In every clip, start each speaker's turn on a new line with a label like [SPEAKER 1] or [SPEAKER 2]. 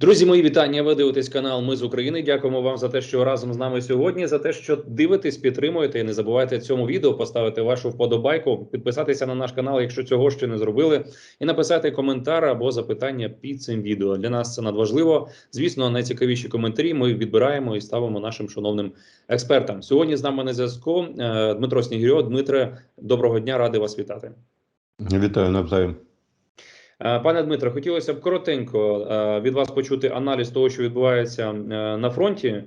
[SPEAKER 1] Друзі, мої вітання. Ви дивитесь канал Ми з України. Дякуємо вам за те, що разом з нами сьогодні. За те, що дивитесь, підтримуєте. І не забувайте цьому відео поставити вашу вподобайку, підписатися на наш канал, якщо цього ще не зробили, і написати коментар або запитання під цим відео. Для нас це надважливо. Звісно, найцікавіші коментарі ми відбираємо і ставимо нашим шановним експертам. Сьогодні з нами на зв'язку е, Дмитро Снігирьо. Дмитре, доброго дня, радий вас вітати.
[SPEAKER 2] Вітаю навзаєм.
[SPEAKER 1] Е, Пане Дмитро, хотілося б коротенько е, від вас почути аналіз того, що відбувається е, на фронті,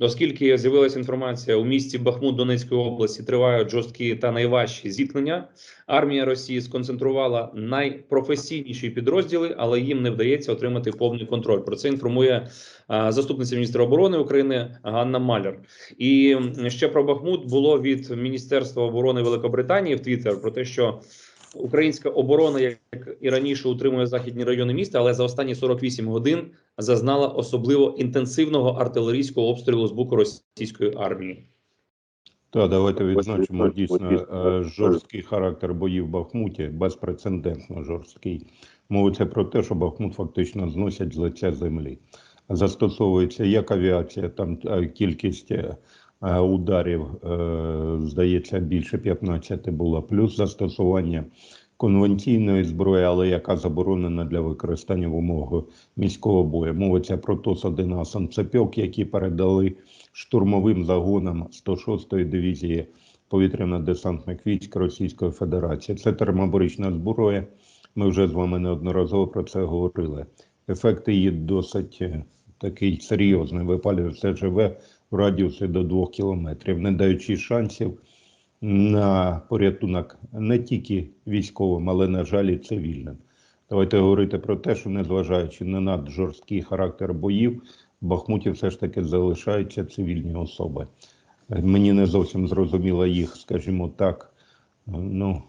[SPEAKER 1] оскільки з'явилася інформація у місті Бахмут Донецької області тривають жорсткі та найважчі зіткнення. Армія Росії сконцентрувала найпрофесійніші підрозділи, але їм не вдається отримати повний контроль. Про це інформує заступниця міністра оборони України Ганна Маляр. І ще про Бахмут було від Міністерства оборони Великобританії в Твіттер про те, що Українська оборона, як і раніше, утримує західні райони міста, але за останні 48 годин зазнала особливо інтенсивного артилерійського обстрілу з боку російської армії.
[SPEAKER 2] Та давайте відзначимо дійсно е, жорсткий характер боїв в Бахмуті, безпрецедентно жорсткий. Мовиться про те, що Бахмут фактично зносять з лиця землі. Застосовується як авіація, там е, кількість е, ударів, е, здається, більше 15 було, плюс застосування конвенційної зброї, але яка заборонена для використання в умовах міського бою. Мовиться про ТОС-1 «Асанцепьок», які передали штурмовим загонам 106-ї дивізії повітряно-десантних військ Російської Федерації. Це термобарична зброя. Ми вже з вами неодноразово про це говорили. Ефект її досить е, такий серйозний. Випалює все живе в радіусі до 2 кілометрів, не даючи шансів на порятунок не тільки військовим, але, на жаль, і цивільним. Давайте говорити про те, що незважаючи на наджорсткий характер боїв, в Бахмуті все ж таки залишаються цивільні особи. Мені не зовсім зрозуміла їх, скажімо так, ну,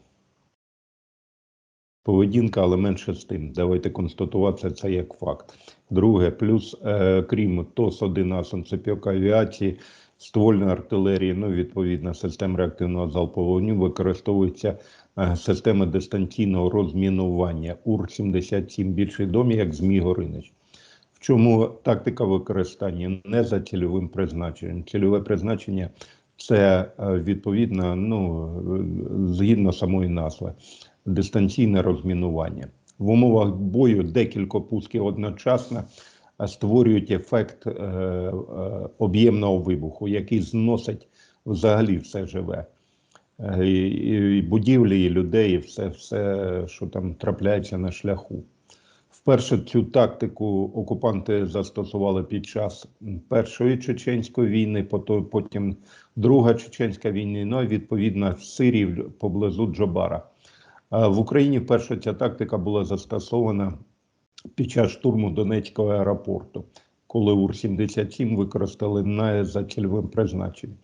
[SPEAKER 2] поведінка, але менше з тим. Давайте констатувати це як факт. Друге, плюс, е, крім ТОС-1 «Асанцепьок» авіації, ствольної артилерії, ну, відповідно, систем реактивного залпового вогню, використовується е, система дистанційного розмінування УР-77, більш відомі як ЗМІ Горинич. В чому тактика використання не за цільовим призначенням. Цільове призначення це е, відповідно, ну, е, згідно самої назви, дистанційне розмінування. В умовах бою декілька пусків одночасно е, створюють ефект е, е, об'ємного вибуху, який зносить взагалі все живе. І, будівлі, і людей, і все, все, що там трапляється на шляху. Вперше цю тактику окупанти застосували під час Першої чеченської війни, потім Друга чеченська війна, ну і відповідно Сирії поблизу Джобара. В Україні вперше ця тактика була застосована під час штурму Донецького аеропорту, коли УР-77 використали не за цільовим призначенням,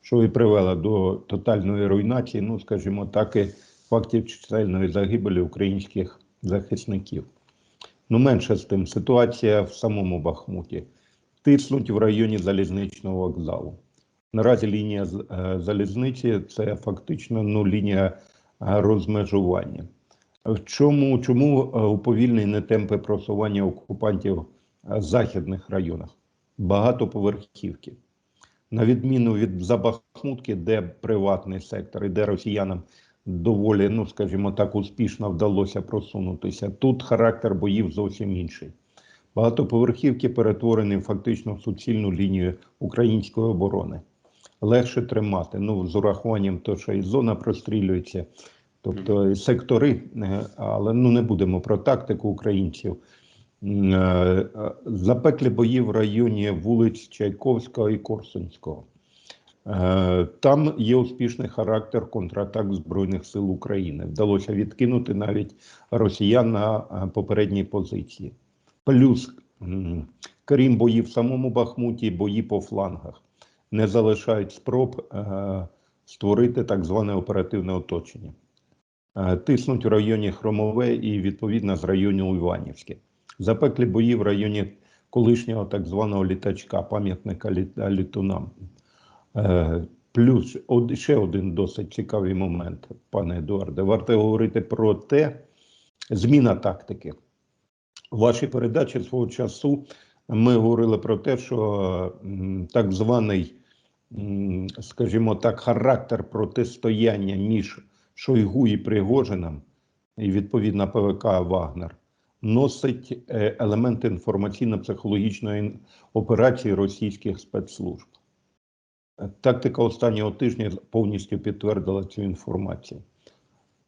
[SPEAKER 2] що і привело до тотальної руйнації, ну скажімо так, і фактів чисельної загибелі українських захисників. Ну, менше з тим, ситуація в самому Бахмуті. Тиснуть в районі залізничного вокзалу. Наразі лінія е, залізниці це фактично ну, лінія розмежування. В чому, чому е, уповільнені темпи просування окупантів е, в західних районах? Багатоповерхівки. На відміну від Забахмутки, де приватний сектор і де росіянам доволі, ну скажімо так, успішно вдалося просунутися. Тут характер боїв зовсім інший. Багатоповерхівки перетворені фактично в суцільну лінію української оборони. Легше тримати. Ну, з урахуванням того, що і зона прострілюється, тобто і сектори, е, але ну не будемо про тактику українців. Е, е, Запеклі бої в районі вулиць Чайковського і Корсунського. Там є успішний характер контратак Збройних сил України. Вдалося відкинути навіть росіян на попередній позиції. Плюс, крім боїв в самому Бахмуті, бої по флангах не залишають спроб е, створити так зване оперативне оточення. Е, Тиснуть в районі Хромове і відповідно з району Іванівське. Запеклі бої в районі колишнього так званого літачка, пам'ятника літ- літунам. Е, Плюс ще один досить цікавий момент, пане Едуарде. Варто говорити про те, зміна тактики. В вашій передачі свого часу ми говорили про те, що так званий, скажімо так, характер протистояння між Шойгу і Пригожином, і відповідно ПВК Вагнер, носить е, елементи інформаційно-психологічної операції російських спецслужб. Тактика останнього тижня повністю підтвердила цю інформацію.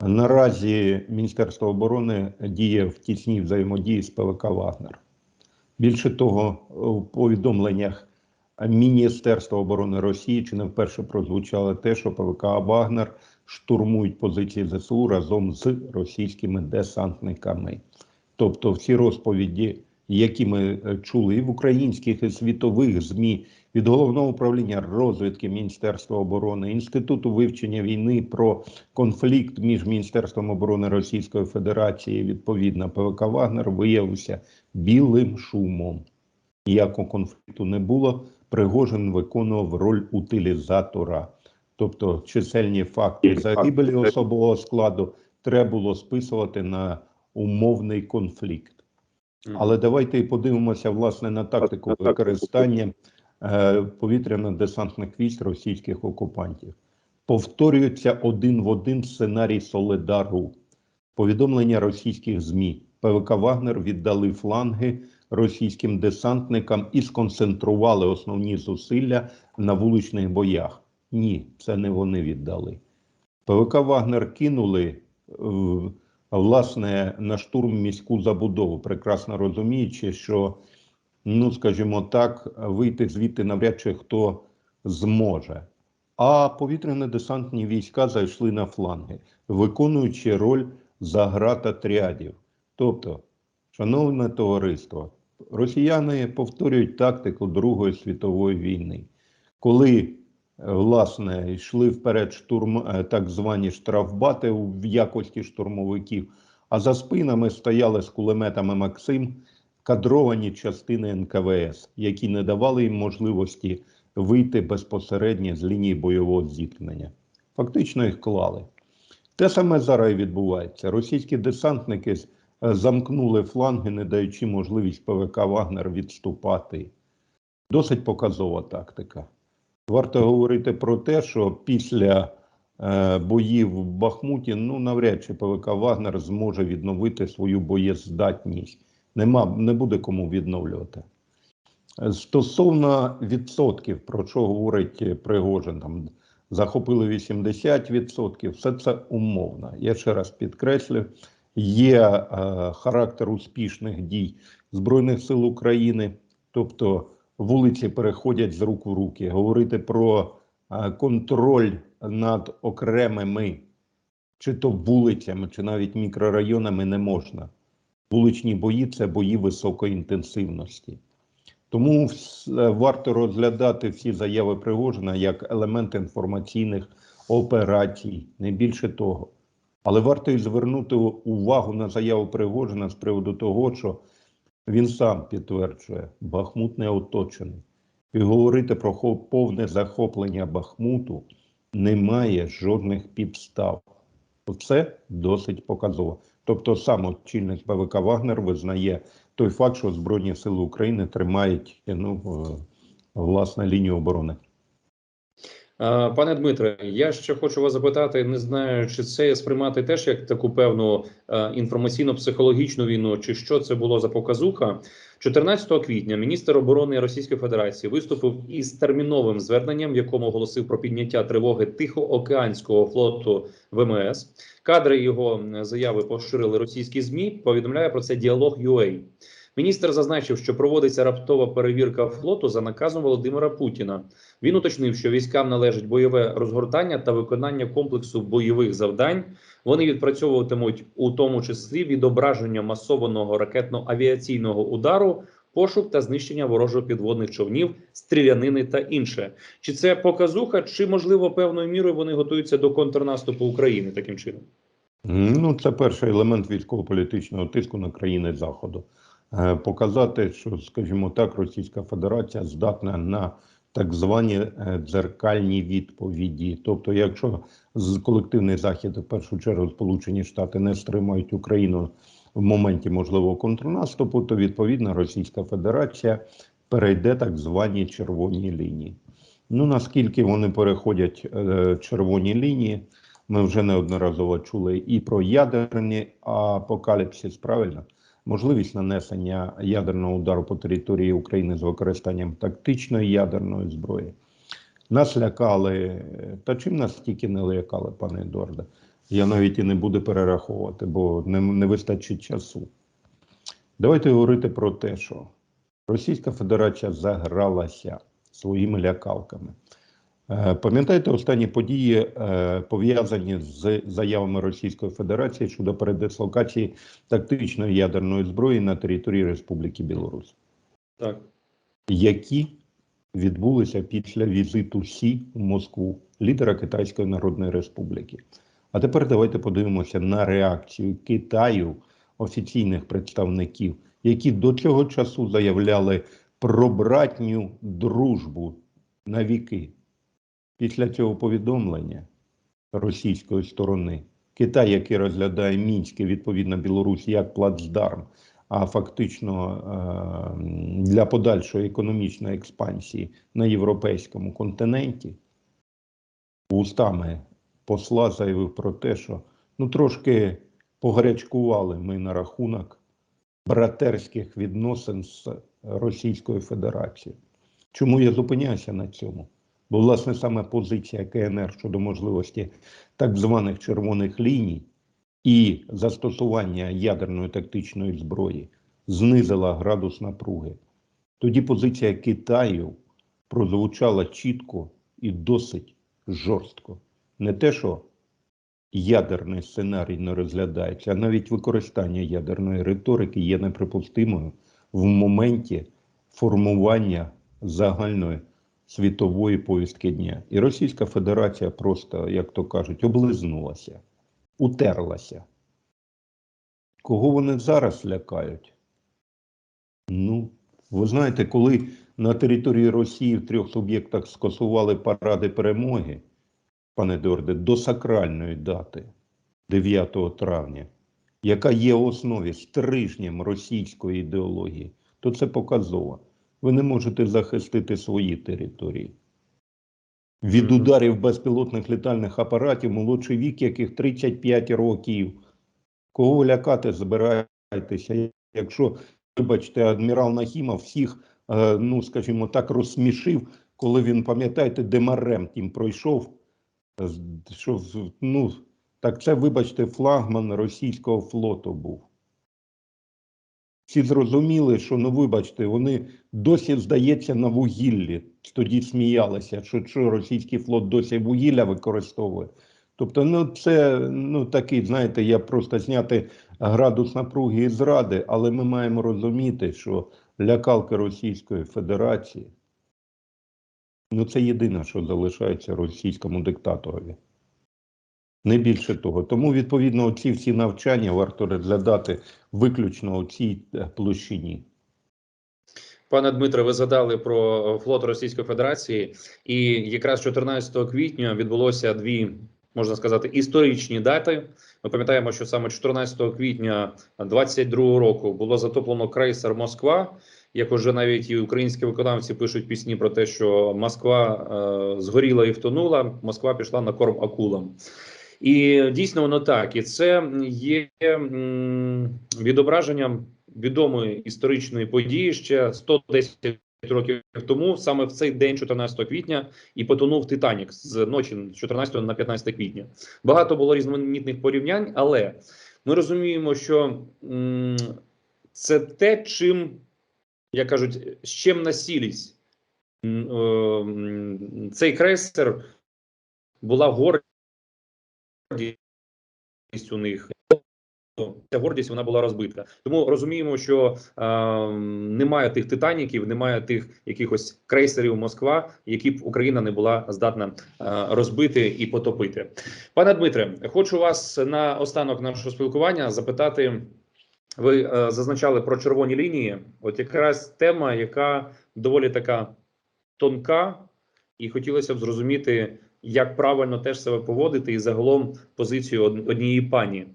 [SPEAKER 2] Наразі Міністерство оборони діє в тісній взаємодії з ПВК Вагнер. Більше того, в повідомленнях Міністерства оборони Росії чи не вперше прозвучало те, що ПВК Вагнер штурмують позиції ЗСУ разом з російськими десантниками. Тобто, всі розповіді, які ми е, чули і в українських і світових ЗМІ від головного управління розвідки Міністерства оборони, інституту вивчення війни про конфлікт між Міністерством оборони Російської Федерації, і, відповідно, ПВК Вагнер виявився білим шумом. Ніякого конфлікту не було. Пригожин виконував роль утилізатора. Тобто чисельні факти загибелі особового складу треба було списувати на умовний конфлікт. Але давайте і подивимося власне на тактику використання повітряно-десантних військ російських окупантів. Повторюється один в один сценарій Соледару. Повідомлення російських ЗМІ. ПВК Вагнер віддали фланги російським десантникам і сконцентрували основні зусилля на вуличних боях. Ні, це не вони віддали. ПВК Вагнер кинули е, власне на штурм міську забудову, прекрасно розуміючи, що, ну скажімо так, вийти звідти навряд чи хто зможе. А повітряно-десантні війська зайшли на фланги, виконуючи роль загратотрядів. Тобто, шановне товариство, росіяни повторюють тактику Другої світової війни, коли е, власне йшли вперед штурм, е, так звані штрафбати в якості штурмовиків, а за спинами стояли з кулеметами Максим кадровані частини НКВС, які не давали їм можливості вийти безпосередньо з лінії бойового зіткнення. Фактично їх клали. Те саме зараз і відбувається. Російські десантники е, замкнули фланги, не даючи можливість ПВК Вагнер відступати. Досить показова тактика. Варто говорити про те, що після е, боїв в Бахмуті ну навряд чи ПВК Вагнер зможе відновити свою боєздатність. Нема, не буде кому відновлювати. Е, Стосовно відсотків, про що говорить е, Пригожин, там захопили 80%, все це умовно. Я ще раз підкреслю, є е, характер успішних дій Збройних сил України, тобто вулиці переходять з рук в руки. Говорити про е, контроль над окремими чи то вулицями, чи навіть мікрорайонами не можна. Вуличні бої це бої високої інтенсивності. Тому е, варто розглядати всі заяви Пригожина як елемент інформаційних операцій, не більше того. Але варто і звернути увагу на заяву Пригожина з приводу того, що він сам підтверджує, Бахмут не оточений. І говорити про повне захоплення Бахмуту немає жодних підстав. Це досить показово. Тобто сам очільник ПВК Вагнер визнає той факт, що Збройні Сили України тримають ну, е, власне лінію оборони.
[SPEAKER 1] Е, Пане Дмитре, я ще хочу вас запитати, не знаю, чи це сприймати теж як таку певну е, інформаційно-психологічну війну, чи що це було за показуха. 14 квітня міністр оборони Російської Федерації виступив із терміновим зверненням, в якому оголосив про підняття тривоги Тихоокеанського флоту ВМС. Кадри його заяви поширили російські змі. Повідомляє про це діалог UA. Міністр зазначив, що проводиться раптова перевірка флоту за наказом Володимира Путіна. Він уточнив, що військам належить бойове розгортання та виконання комплексу бойових завдань. Вони відпрацьовуватимуть у тому числі відображення масованого ракетно-авіаційного удару, пошук та знищення ворожих підводних човнів, стрілянини та інше. Чи це показуха, чи можливо певною мірою вони готуються до контрнаступу України таким чином?
[SPEAKER 2] Ну, це перший елемент військово-політичного тиску на країни Заходу. Е, Показати, що, скажімо так, Російська Федерація здатна на так звані е, дзеркальні відповіді. Тобто, якщо колективний захід, в першу чергу, Сполучені Штати не стримають Україну в моменті можливого контрнаступу, то відповідно Російська Федерація перейде так звані червоні лінії. Ну наскільки вони переходять е, червоні лінії, ми вже неодноразово чули і про ядерні апокаліпсис, правильно? Можливість нанесення ядерного удару по території України з використанням тактичної ядерної зброї. Нас лякали, та чим нас тільки не лякали, пане Едуарде? Я навіть і не буду перераховувати, бо не, не вистачить часу. Давайте говорити про те, що Російська Федерація загралася своїми лякалками. Е, Пам'ятаєте останні події, е, пов'язані з заявами Російської Федерації щодо передислокації тактичної ядерної зброї на території Республіки Білорусь,
[SPEAKER 1] Так.
[SPEAKER 2] які відбулися після візиту Сі у Москву, лідера Китайської Народної Республіки. А тепер давайте подивимося на реакцію Китаю, офіційних представників, які до цього часу заявляли про братню дружбу на віки. Після цього повідомлення російської сторони Китай, який розглядає Мінське, відповідно Білорусь як плацдарм, а фактично е, для подальшої економічної експансії на європейському континенті, устами посла заявив про те, що ну трошки погарячкували ми на рахунок братерських відносин з Російською Федерацією. Чому я зупиняюся на цьому? Бо, власне, саме позиція КНР щодо можливості так званих червоних ліній і застосування ядерної тактичної зброї знизила градус напруги. Тоді позиція Китаю прозвучала чітко і досить жорстко. Не те, що ядерний сценарій не розглядається, а навіть використання ядерної риторики є неприпустимою в моменті формування загальної світової повістки дня. І Російська Федерація просто, як то кажуть, облизнулася, утерлася. Кого вони зараз лякають? Ну, ви знаєте, коли на території Росії в трьох суб'єктах скасували паради перемоги, пане Дорде, до сакральної дати 9 травня, яка є в основі стрижнем російської ідеології, то це показово. Ви не можете захистити свої території. Від ударів безпілотних літальних апаратів, молодший вік яких 35 років. Кого ви лякати збираєтеся, якщо, вибачте, адмірал Нахімов всіх, е, ну скажімо так, розсмішив, коли він, пам'ятаєте, демарем тим пройшов, що, ну, так це, вибачте, флагман російського флоту був. Всі зрозуміли, що, ну вибачте, вони досі, здається, на вугіллі. Тоді сміялися, що, що російський флот досі вугілля використовує. Тобто, ну це ну такий, знаєте, я просто зняти градус напруги і зради, але ми маємо розуміти, що лякалки Російської Федерації ну це єдине, що залишається російському диктаторові. Не більше того. Тому, відповідно, ці всі навчання варто розглядати виключно у цій е, площині.
[SPEAKER 1] Пане Дмитре, ви згадали про е, флот Російської Федерації, і якраз 14 квітня відбулося дві, можна сказати, історичні дати. Ми пам'ятаємо, що саме 14 квітня 22 року було затоплено крейсер Москва. Як уже навіть і українські виконавці пишуть пісні про те, що Москва е, згоріла і втонула, Москва пішла на корм акулам. І дійсно воно так. І це є відображенням відомої історичної події ще 110 років тому, саме в цей день, 14 квітня, і потонув Титанік з ночі з 14 на 15 квітня. Багато було різноманітних порівнянь, але ми розуміємо, що це те, чим як кажуть, з чим насілість цей крейсер була гордість у них. Ця гордість вона була розбита. Тому розуміємо, що е, немає тих титаніків, немає тих якихось крейсерів Москва, які б Україна не була здатна е, розбити і потопити. Пане Дмитре, хочу вас на останок нашого спілкування запитати. Ви е, зазначали про червоні лінії. От якраз тема, яка доволі така тонка, і хотілося б зрозуміти, як правильно теж себе поводити, і загалом позицію однієї пані.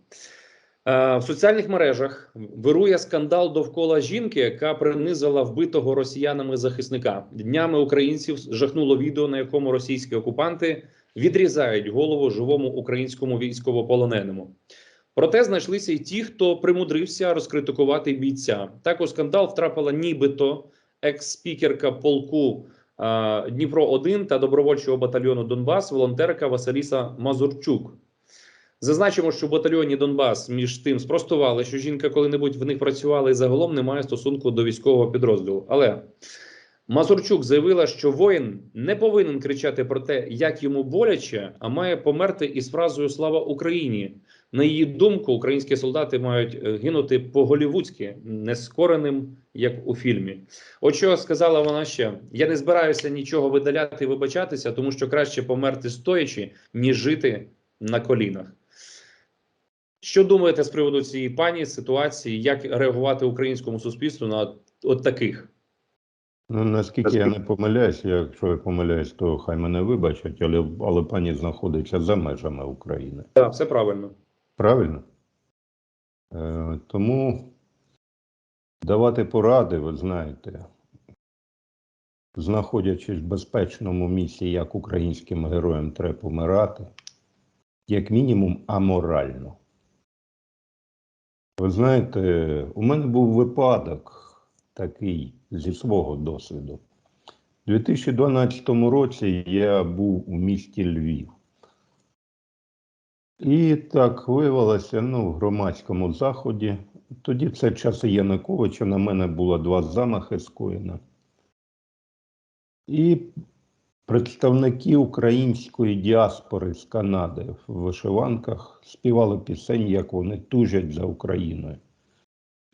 [SPEAKER 1] Е, В соціальних мережах вирує скандал довкола жінки, яка принизила вбитого росіянами захисника. Днями українців жахнуло відео, на якому російські окупанти відрізають голову живому українському військовополоненому. Проте знайшлися й ті, хто примудрився розкритикувати бійця. Так у скандал втрапила нібито екс-спікерка полку Дніпро 1 та добровольчого батальйону Донбас, волонтерка Василіса Мазурчук. Зазначимо, що в батальйоні Донбас між тим спростували, що жінка коли-небудь в них працювала і загалом не має стосунку до військового підрозділу. Але Мазурчук заявила, що воїн не повинен кричати про те, як йому боляче, а має померти із фразою Слава Україні. На її думку, українські солдати мають е, гинути по-голівудськи, нескореним, як у фільмі. От що сказала вона ще: я не збираюся нічого видаляти і вибачатися, тому що краще померти стоячи, ніж жити на колінах. Що думаєте з приводу цієї пані ситуації? Як реагувати українському суспільству на от таких?
[SPEAKER 2] Ну, наскільки я не помиляюсь, якщо я помиляюсь, то хай мене вибачать, але, але пані знаходиться за межами України.
[SPEAKER 1] Так, все правильно.
[SPEAKER 2] Правильно? Е, тому давати поради, ви знаєте, знаходячись в безпечному місці, як українським героям треба помирати, як мінімум аморально. Ви знаєте, у мене був випадок такий зі свого досвіду. У 2012 році я був у місті Львів. І так виявилося ну, в громадському заході. Тоді це часи Януковича, на мене було два замахи скоєно. І представники української діаспори з Канади в вишиванках співали пісень, як вони тужать за Україною.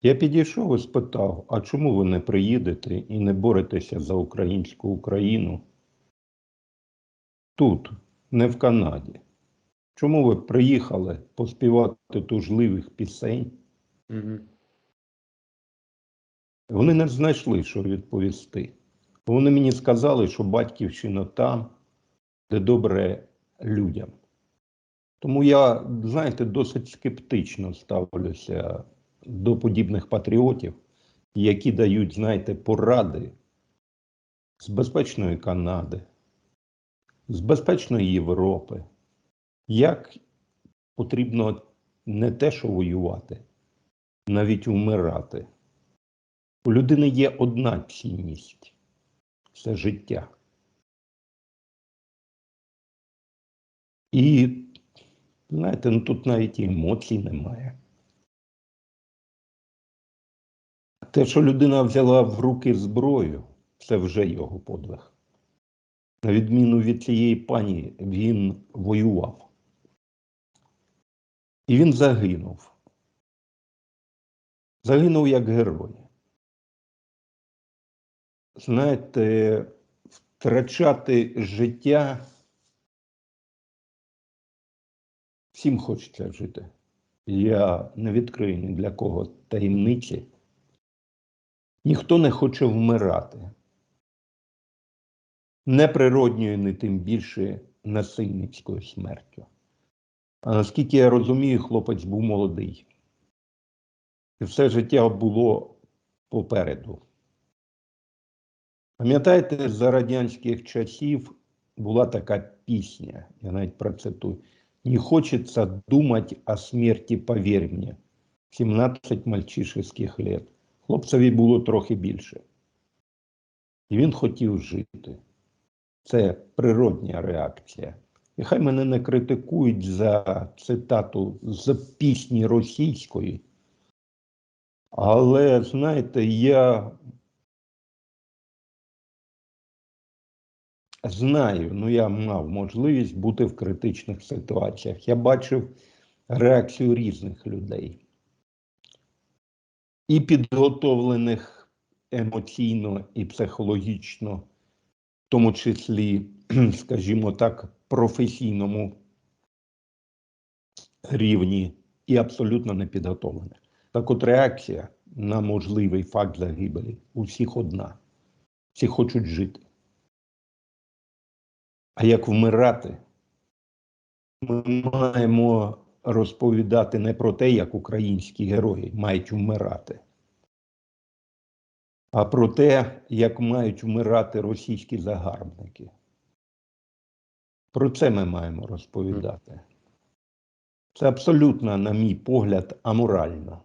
[SPEAKER 2] Я підійшов і спитав: а чому ви не приїдете і не боретеся за українську Україну? Тут, не в Канаді. Чому ви приїхали поспівати тужливих пісень?
[SPEAKER 1] Угу.
[SPEAKER 2] Вони не знайшли, що відповісти. Вони мені сказали, що батьківщина там, де добре людям. Тому я, знаєте, досить скептично ставлюся до подібних патріотів, які дають, знаєте, поради з безпечної Канади, з безпечної Європи. Як потрібно не те, що воювати, навіть вмирати. У людини є одна цінність це життя. І, знаєте, ну тут навіть емоцій немає. Те, що людина взяла в руки зброю, це вже його подвиг. На відміну від цієї пані, він воював. І він загинув. Загинув як герой. Знаєте, втрачати життя всім хочеться жити. Я не відкрию ні для кого таємниці. Ніхто не хоче вмирати. Не природньою, не тим більше насильницькою смертю. А наскільки я розумію, хлопець був молодий. І все життя було попереду. Пам'ятаєте, за радянських часів була така пісня, я навіть процитую. Не хочеться думати о смерті, повір мені. 17 мальчишеских лет. Хлопцеві було трохи більше. І він хотів жити. Це природня реакція. І хай мене не критикують за цитату з пісні російської. Але, знаєте, я знаю, ну я мав можливість бути в критичних ситуаціях. Я бачив реакцію різних людей. І підготовлених емоційно і психологічно, в тому числі, скажімо так, професійному рівні, і абсолютно непідготовлених. Так от реакція на можливий факт загибелі у всіх одна. Всі хочуть жити. А як вмирати? Ми маємо розповідати не про те, як українські герої мають вмирати, а про те, як мають вмирати російські загарбники. Про це ми маємо розповідати. Це абсолютно, на мій погляд, аморально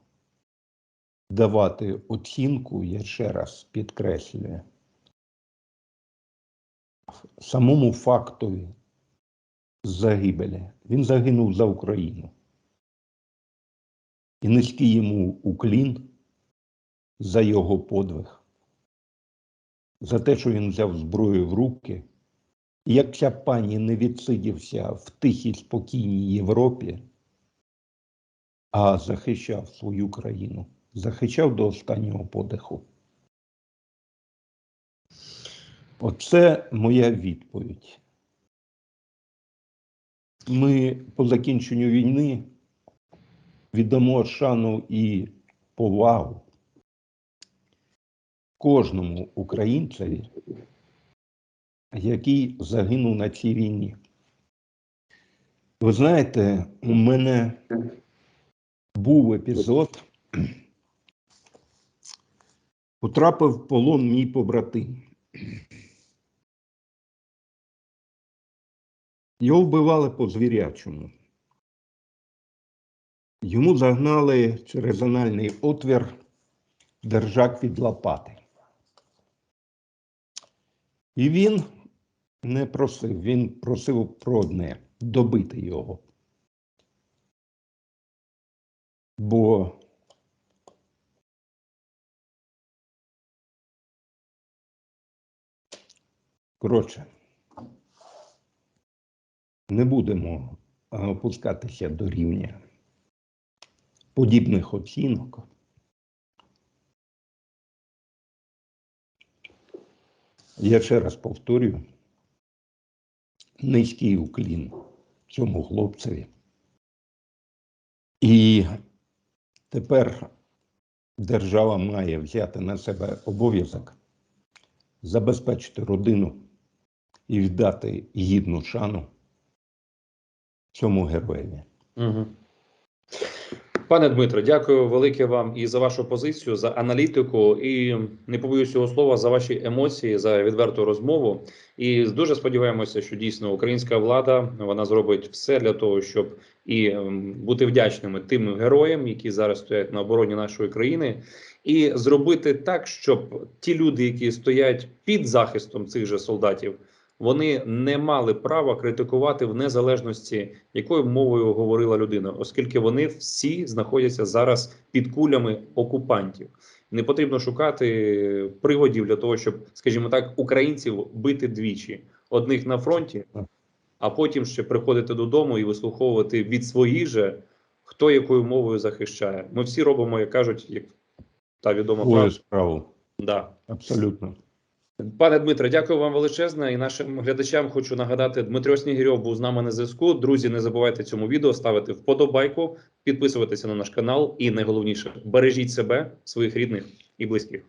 [SPEAKER 2] давати оцінку, я ще раз підкреслюю, самому фактові загибелі. Він загинув за Україну. І низький йому уклін за його подвиг, за те, що він взяв зброю в руки. І як ця пані не відсидівся в тихій спокійній Європі, а захищав свою країну, захищав до останнього подиху. Оце моя відповідь. Ми по закінченню війни віддамо шану і повагу кожному українцеві, який загинув на цій війні. Ви знаєте, у мене був епізод, потрапив в полон мій побратим. Його вбивали по звірячому. Йому загнали через анальний отвір держак від лопати. І він не просив, він просив про одне добити його. Бо коротше, не будемо опускатися до рівня подібних оцінок. Я ще раз повторюю, низький уклін цьому хлопцеві. І тепер держава має взяти на себе обов'язок забезпечити родину і віддати гідну шану цьому героєві.
[SPEAKER 1] Угу. Пане Дмитро, дякую велике вам і за вашу позицію, за аналітику, і не побоюсь цього слова за ваші емоції, за відверту розмову. І дуже сподіваємося, що дійсно українська влада вона зробить все для того, щоб і ем, бути вдячними тим героям, які зараз стоять на обороні нашої країни, і зробити так, щоб ті люди, які стоять під захистом цих же солдатів, вони не мали права критикувати в незалежності, якою мовою говорила людина, оскільки вони всі знаходяться зараз під кулями окупантів. Не потрібно шукати приводів для того, щоб, скажімо так, українців бити двічі: одних на фронті, а потім ще приходити додому і вислуховувати від своїх же, хто якою мовою захищає. Ми всі робимо, як кажуть, як та відома фраза.
[SPEAKER 2] справу.
[SPEAKER 1] Да.
[SPEAKER 2] Абсолютно.
[SPEAKER 1] Пане Дмитре, дякую вам величезне. І нашим глядачам хочу нагадати, Дмитро Снігірьов був з нами на зв'язку. Друзі, не забувайте цьому відео ставити вподобайку, підписуватися на наш канал. І найголовніше бережіть себе, своїх рідних і близьких.